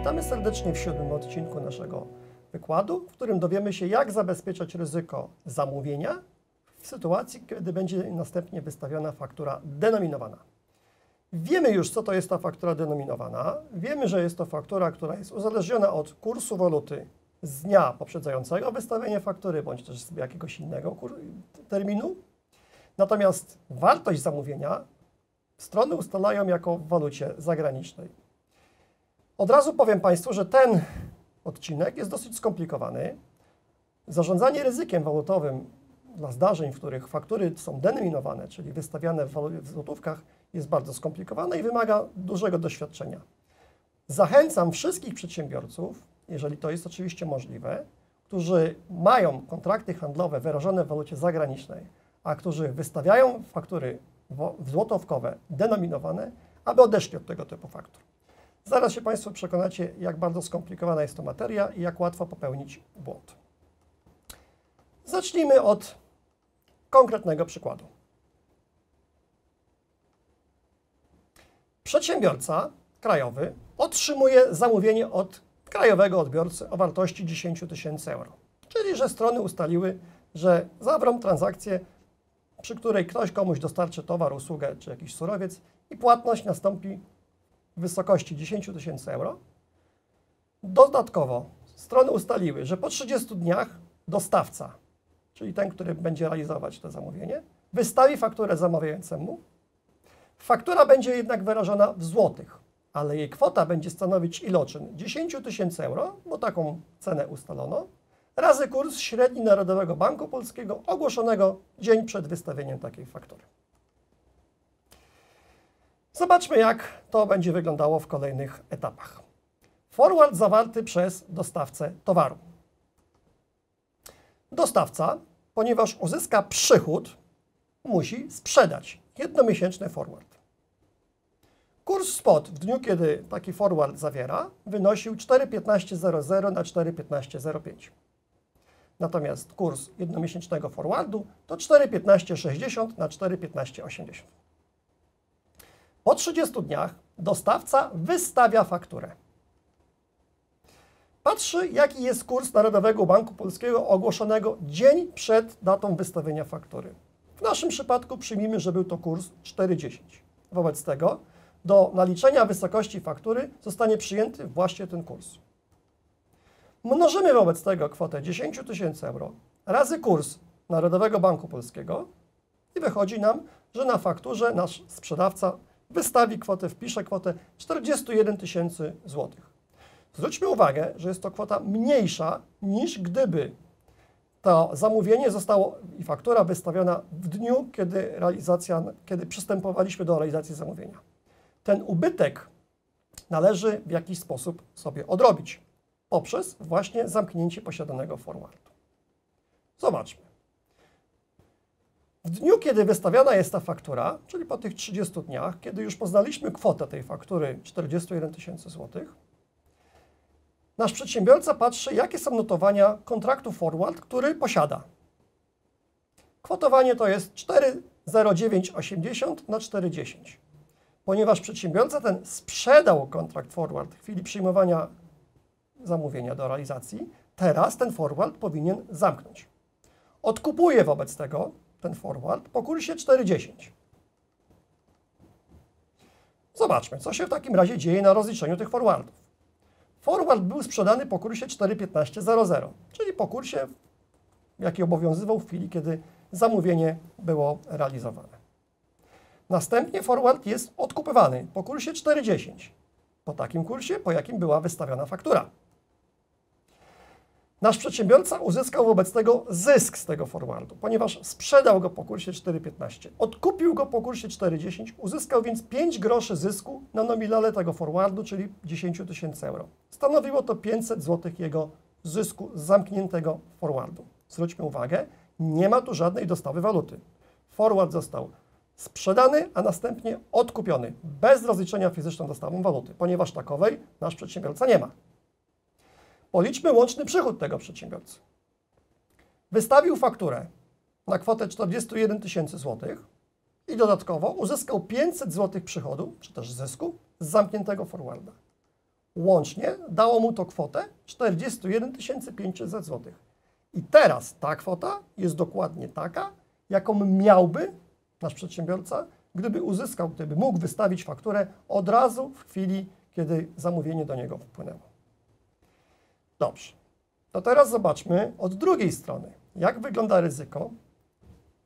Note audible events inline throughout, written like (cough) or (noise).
Witamy serdecznie w siódmym odcinku naszego wykładu, w którym dowiemy się, jak zabezpieczać ryzyko zamówienia w sytuacji, kiedy będzie następnie wystawiona faktura denominowana. Wiemy już, co to jest ta faktura denominowana. Wiemy, że jest to faktura, która jest uzależniona od kursu waluty z dnia poprzedzającego wystawienie faktury, bądź też z jakiegoś innego terminu. Natomiast wartość zamówienia strony ustalają jako w walucie zagranicznej. Od razu powiem Państwu, że ten odcinek jest dosyć skomplikowany. Zarządzanie ryzykiem walutowym dla zdarzeń, w których faktury są denominowane, czyli wystawiane w, w złotówkach, jest bardzo skomplikowane i wymaga dużego doświadczenia. Zachęcam wszystkich przedsiębiorców, jeżeli to jest oczywiście możliwe, którzy mają kontrakty handlowe wyrażone w walucie zagranicznej, a którzy wystawiają faktury złotówkowe denominowane, aby odeszli od tego typu faktur. Zaraz się Państwo przekonacie, jak bardzo skomplikowana jest to materia i jak łatwo popełnić błąd. Zacznijmy od konkretnego przykładu. Przedsiębiorca krajowy otrzymuje zamówienie od krajowego odbiorcy o wartości 10 tysięcy euro. Czyli, że strony ustaliły, że zawrą transakcję, przy której ktoś komuś dostarczy towar, usługę czy jakiś surowiec i płatność nastąpi w wysokości 10 tysięcy euro. Dodatkowo strony ustaliły, że po 30 dniach dostawca, czyli ten, który będzie realizować to zamówienie, wystawi fakturę zamawiającemu. Faktura będzie jednak wyrażona w złotych, ale jej kwota będzie stanowić iloczyn 10 tysięcy euro, bo taką cenę ustalono, razy kurs średni Narodowego Banku Polskiego ogłoszonego dzień przed wystawieniem takiej faktury. Zobaczmy, jak to będzie wyglądało w kolejnych etapach. Forward zawarty przez dostawcę towaru. Dostawca, ponieważ uzyska przychód, musi sprzedać jednomiesięczny forward. Kurs spot w dniu, kiedy taki forward zawiera, wynosił 4,1500 na 4,1505. Natomiast kurs jednomiesięcznego forwardu to 4,1560 na 4,1580. Po 30 dniach dostawca wystawia fakturę. Patrzy, jaki jest kurs Narodowego Banku Polskiego ogłoszonego dzień przed datą wystawienia faktury. W naszym przypadku przyjmijmy, że był to kurs 4,10. Wobec tego do naliczenia wysokości faktury zostanie przyjęty właśnie ten kurs. Mnożymy wobec tego kwotę 10 tysięcy euro razy kurs Narodowego Banku Polskiego i wychodzi nam, że na fakturze nasz sprzedawca wystawi kwotę, wpisze kwotę 41 tysięcy złotych. Zwróćmy uwagę, że jest to kwota mniejsza niż gdyby to zamówienie zostało i faktura wystawiona w dniu, kiedy, realizacja, kiedy przystępowaliśmy do realizacji zamówienia. Ten ubytek należy w jakiś sposób sobie odrobić poprzez właśnie zamknięcie posiadanego forwardu. Zobaczmy. W dniu, kiedy wystawiana jest ta faktura, czyli po tych 30 dniach, kiedy już poznaliśmy kwotę tej faktury 41 tysięcy złotych, nasz przedsiębiorca patrzy, jakie są notowania kontraktu forward, który posiada. Kwotowanie to jest 4,0980 na 4,10. Ponieważ przedsiębiorca ten sprzedał kontrakt forward w chwili przyjmowania zamówienia do realizacji, teraz ten forward powinien zamknąć. Odkupuje wobec tego ten forward po kursie 4,10. Zobaczmy, co się w takim razie dzieje na rozliczeniu tych forwardów. Forward był sprzedany po kursie 4,1500, czyli po kursie, jaki obowiązywał w chwili, kiedy zamówienie było realizowane. Następnie forward jest odkupywany po kursie 4,10, po takim kursie, po jakim była wystawiona faktura. Nasz przedsiębiorca uzyskał wobec tego zysk z tego forwardu, ponieważ sprzedał go po kursie 4,15, odkupił go po kursie 4,10, uzyskał więc 5 groszy zysku na nominale tego forwardu, czyli 10 tysięcy euro. Stanowiło to 500 zł jego zysku z zamkniętego forwardu. Zwróćmy uwagę, nie ma tu żadnej dostawy waluty. Forward został sprzedany, a następnie odkupiony, bez rozliczenia fizyczną dostawą waluty, ponieważ takowej nasz przedsiębiorca nie ma. Policzmy łączny przychód tego przedsiębiorcy. Wystawił fakturę na kwotę 41 tysięcy złotych i dodatkowo uzyskał 500 złotych przychodu, czy też zysku, z zamkniętego forwarda. Łącznie dało mu to kwotę 41 500 zł. I teraz ta kwota jest dokładnie taka, jaką miałby nasz przedsiębiorca, gdyby uzyskał, gdyby mógł wystawić fakturę od razu w chwili, kiedy zamówienie do niego wpłynęło. Dobrze. To teraz zobaczmy od drugiej strony, jak wygląda ryzyko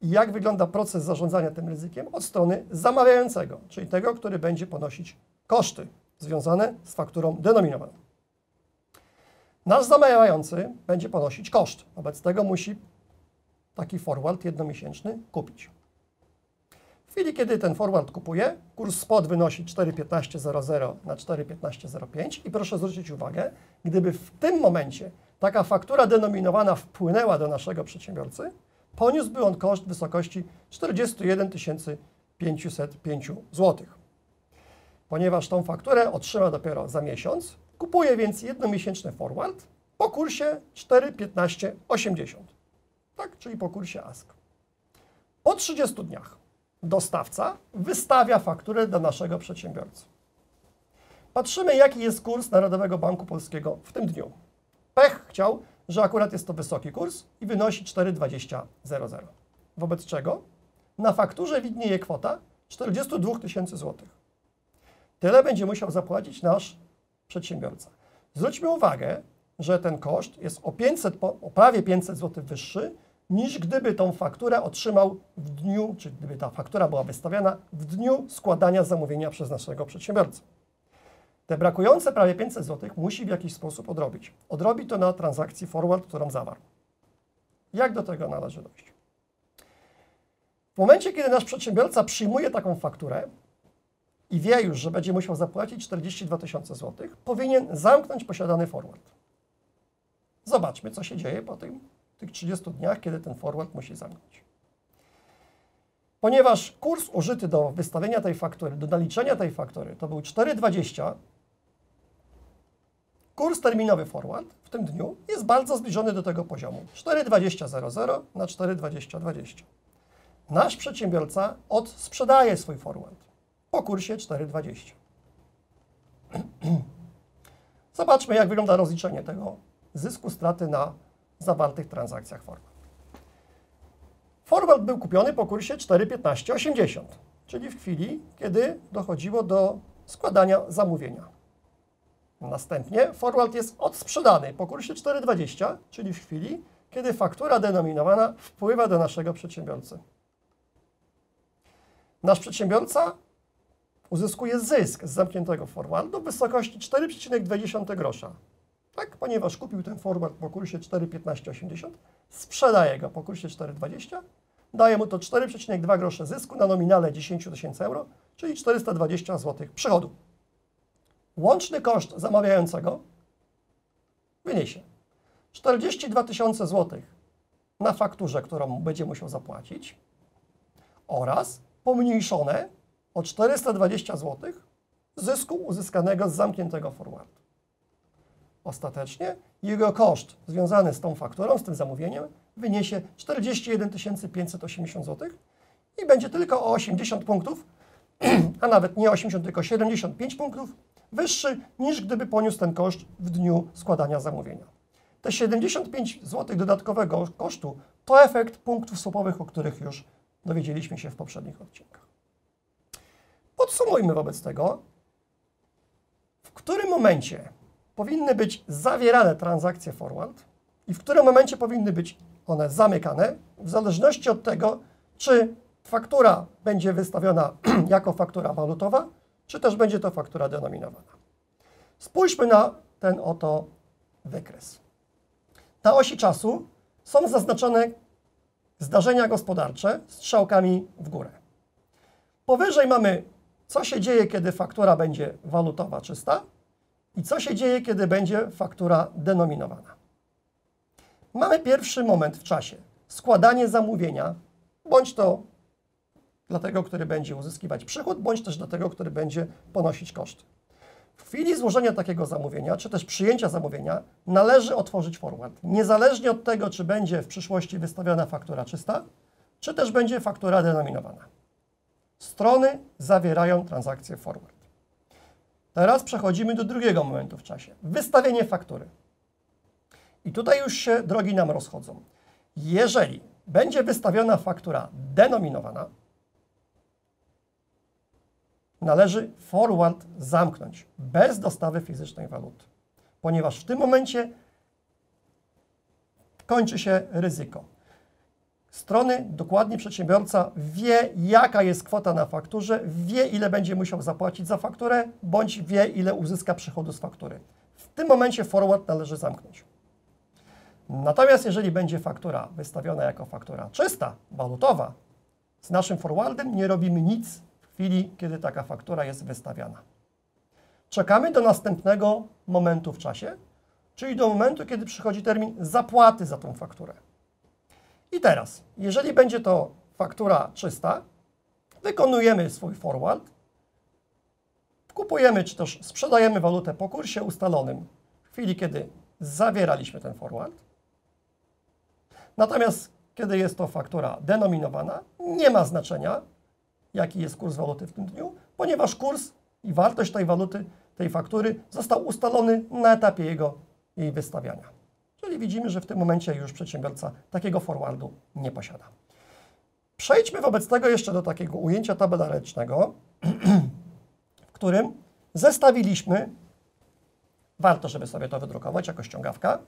i jak wygląda proces zarządzania tym ryzykiem od strony zamawiającego, czyli tego, który będzie ponosić koszty związane z fakturą denominowaną. Nasz zamawiający będzie ponosić koszt. Wobec tego musi taki forward jednomiesięczny kupić. W chwili, kiedy ten forward kupuje, kurs spot wynosi 4,1500 na 4,1505 i proszę zwrócić uwagę, gdyby w tym momencie taka faktura denominowana wpłynęła do naszego przedsiębiorcy, poniósłby on koszt w wysokości 41 505 zł. Ponieważ tą fakturę otrzyma dopiero za miesiąc, kupuje więc jednomiesięczny forward po kursie 4,1580. Tak, czyli po kursie ASK. Po 30 dniach dostawca wystawia fakturę do naszego przedsiębiorcy. Patrzymy, jaki jest kurs Narodowego Banku Polskiego w tym dniu. Pech chciał, że akurat jest to wysoki kurs i wynosi 4,2000. Wobec czego na fakturze widnieje kwota 42 tysięcy złotych. Tyle będzie musiał zapłacić nasz przedsiębiorca. Zwróćmy uwagę, że ten koszt jest o, 500, o prawie 500 zł wyższy niż gdyby tą fakturę otrzymał w dniu, czy gdyby ta faktura była wystawiana w dniu składania zamówienia przez naszego przedsiębiorcę. Te brakujące prawie 500 zł musi w jakiś sposób odrobić. Odrobi to na transakcji forward, którą zawarł. Jak do tego należy dojść? W momencie, kiedy nasz przedsiębiorca przyjmuje taką fakturę i wie już, że będzie musiał zapłacić 42 tysiące złotych, powinien zamknąć posiadany forward. Zobaczmy, co się dzieje po tym, tych 30 dniach, kiedy ten forward musi zamknąć. Ponieważ kurs użyty do wystawienia tej faktury, do naliczenia tej faktury to był 4,20, kurs terminowy forward w tym dniu jest bardzo zbliżony do tego poziomu. 4,2000 na 4,2020. Nasz przedsiębiorca odsprzedaje swój forward po kursie 4,20. (clears throat) Zobaczmy, jak wygląda rozliczenie tego zysku straty na zawartych transakcjach forward. Forward był kupiony po kursie 4,1580, czyli w chwili, kiedy dochodziło do składania zamówienia. Następnie forward jest odsprzedany po kursie 4,20, czyli w chwili, kiedy faktura denominowana wpływa do naszego przedsiębiorcy. Nasz przedsiębiorca uzyskuje zysk z zamkniętego forwardu w wysokości 4,20 grosza. Tak, ponieważ kupił ten forward po kursie 4,1580, sprzedaje go po kursie 4,20, daje mu to 4,2 grosze zysku na nominale 10 tysięcy euro, czyli 420 zł przychodu. Łączny koszt zamawiającego wyniesie 42 tysiące złotych na fakturze, którą będzie musiał zapłacić oraz pomniejszone o 420 zł zysku uzyskanego z zamkniętego forwardu. Ostatecznie jego koszt związany z tą fakturą, z tym zamówieniem, wyniesie 41 580 zł i będzie tylko o 80 punktów, (clears throat) a nawet nie 80, tylko 75 punktów wyższy niż gdyby poniósł ten koszt w dniu składania zamówienia. Te 75 zł dodatkowego kosztu to efekt punktów słopowych, o których już dowiedzieliśmy się w poprzednich odcinkach. Podsumujmy wobec tego, w którym momencie powinny być zawierane transakcje forward i w którym momencie powinny być one zamykane, w zależności od tego, czy faktura będzie wystawiona (clears throat) jako faktura walutowa, czy też będzie to faktura denominowana. Spójrzmy na ten oto wykres. Na osi czasu są zaznaczone zdarzenia gospodarcze strzałkami w górę. Powyżej mamy, co się dzieje, kiedy faktura będzie walutowa czysta i co się dzieje, kiedy będzie faktura denominowana. Mamy pierwszy moment w czasie. Składanie zamówienia, bądź to dla tego, który będzie uzyskiwać przychód, bądź też dla tego, który będzie ponosić koszty. W chwili złożenia takiego zamówienia, czy też przyjęcia zamówienia, należy otworzyć forward. Niezależnie od tego, czy będzie w przyszłości wystawiona faktura czysta, czy też będzie faktura denominowana. Strony zawierają transakcję forward. Teraz przechodzimy do drugiego momentu w czasie. Wystawienie faktury. I tutaj już się drogi nam rozchodzą. Jeżeli będzie wystawiona faktura denominowana, należy forward zamknąć bez dostawy fizycznej waluty, ponieważ w tym momencie kończy się ryzyko. Strony, dokładnie przedsiębiorca wie, jaka jest kwota na fakturze, wie, ile będzie musiał zapłacić za fakturę, bądź wie, ile uzyska przychodu z faktury. W tym momencie forward należy zamknąć. Natomiast jeżeli będzie faktura wystawiona jako faktura czysta, walutowa, z naszym forwardem nie robimy nic w chwili, kiedy taka faktura jest wystawiana. Czekamy do następnego momentu w czasie, czyli do momentu, kiedy przychodzi termin zapłaty za tą fakturę. I teraz, jeżeli będzie to faktura czysta, wykonujemy swój forward, kupujemy czy też sprzedajemy walutę po kursie ustalonym w chwili, kiedy zawieraliśmy ten forward. Natomiast kiedy jest to faktura denominowana, nie ma znaczenia, jaki jest kurs waluty w tym dniu, ponieważ kurs i wartość tej waluty, tej faktury został ustalony na etapie jego jej wystawiania. Czyli widzimy, że w tym momencie już przedsiębiorca takiego forwardu nie posiada. Przejdźmy wobec tego jeszcze do takiego ujęcia tabelarycznego, (clears throat) w którym zestawiliśmy, warto, żeby sobie to wydrukować jako ściągawka,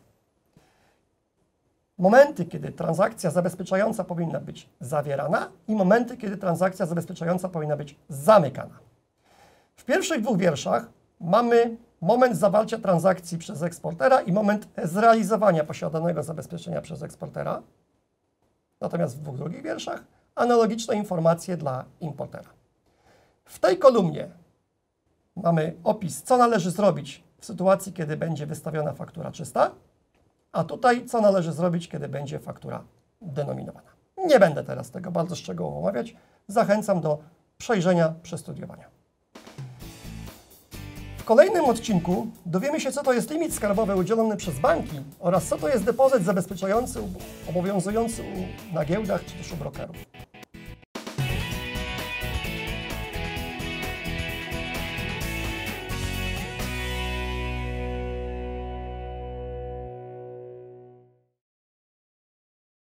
momenty, kiedy transakcja zabezpieczająca powinna być zawierana i momenty, kiedy transakcja zabezpieczająca powinna być zamykana. W pierwszych dwóch wierszach mamy moment zawarcia transakcji przez eksportera i moment zrealizowania posiadanego zabezpieczenia przez eksportera. Natomiast w dwóch drugich wierszach analogiczne informacje dla importera. W tej kolumnie mamy opis, co należy zrobić w sytuacji, kiedy będzie wystawiona faktura czysta, a tutaj co należy zrobić, kiedy będzie faktura denominowana. Nie będę teraz tego bardzo szczegółowo omawiać. Zachęcam do przejrzenia, przestudiowania. W kolejnym odcinku dowiemy się, co to jest limit skarbowy udzielony przez banki oraz co to jest depozyt zabezpieczający obowiązujący na giełdach czy też u brokerów.